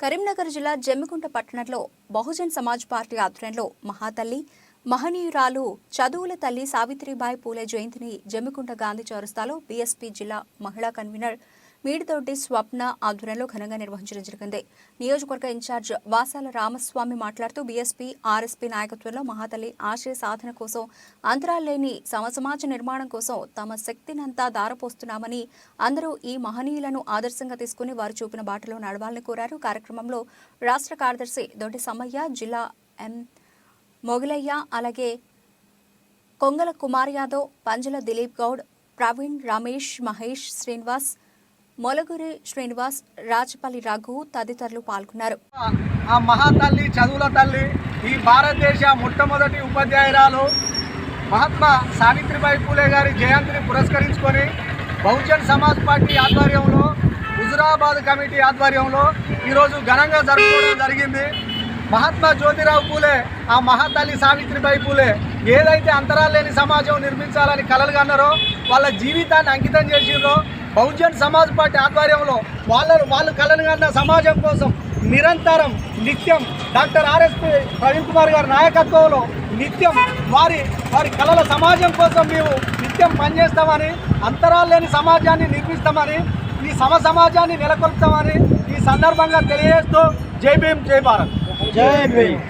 కరీంనగర్ జిల్లా జమ్మికుంట పట్టణంలో బహుజన్ సమాజ్ పార్టీ ఆధ్వర్యంలో మహాతల్లి మహనీయురాలు చదువుల తల్లి సావిత్రిబాయి పూలే జయంతిని జమ్మికుంట గాంధీ చౌరస్తాలో బీఎస్పీ జిల్లా మహిళా కన్వీనర్ మీడితోటి స్వప్న ఆధ్వర్యంలో ఘనంగా నిర్వహించడం జరిగింది. నియోజకవర్గ ఇన్ఛార్జ్ వాసాల రామస్వామి మాట్లాడుతూ బీఎస్పీ ఆర్ఎస్పీ నాయకత్వంలో మహాతల్లి ఆశయ సాధన కోసం అంతరాలు లేని సమసమాజ నిర్మాణం కోసం తమ శక్తినంతా దారపోస్తున్నామని అందరూ ఈ మహనీయులను ఆదర్శంగా తీసుకుని వారు చూపిన బాటలో నడవాలని కోరారు. కార్యక్రమంలో రాష్ట్ర కార్యదర్శి దొడ్డి సమ్మయ్య జిల్లా ఎం మొగలయ్య అలాగే కొంగల కుమార్ యాదవ్ పంజల దిలీప్ గౌడ్ ప్రవీణ్ రమేష్ మహేష్ శ్రీనివాస్ మొలగురి శ్రీనివాస్ రాజపల్లి రఘు తదితరులు పాల్గొన్నారు. ఆ మహాతల్లి చదువుల తల్లి ఈ భారతదేశ మొట్టమొదటి ఉపాధ్యాయురాలు మహాత్మా సావిత్రిబాయి పూలే గారి జయంతిని పురస్కరించుకొని బహుజన్ సమాజ్ పార్టీ ఆధ్వర్యంలో హుజురాబాద్ కమిటీ ఆధ్వర్యంలో ఈరోజు ఘనంగా జరుపుకోవడం జరిగింది. మహాత్మా జ్యోతిరావు పూలే ఆ మహాతల్లి సావిత్రిబాయి పూలే. ఏదైతే అంతరాలు లేని సమాజం నిర్మించాలని కలలు కన్నారో వాళ్ళ జీవితాన్ని అంకితం చేసిండ్రో బహుజన్ సమాజ్ పార్టీ ఆధ్వర్యంలో వాళ్ళ వాళ్ళు కలలు కన్న సమాజం కోసం నిరంతరం నిత్యం డాక్టర్ ఆర్ఎస్పి ప్రవీణ్ కుమార్ గారి నాయకత్వంలో నిత్యం వారి వారి కళల సమాజం కోసం మేము నిత్యం పనిచేస్తామని అంతరాలు లేని సమాజాన్ని నిర్మిస్తామని ఈ సమ సమాజాన్ని నెలకొల్పుతామని ఈ సందర్భంగా తెలియజేస్తూ జై భీమ్ జై భారత్. జై భీమ్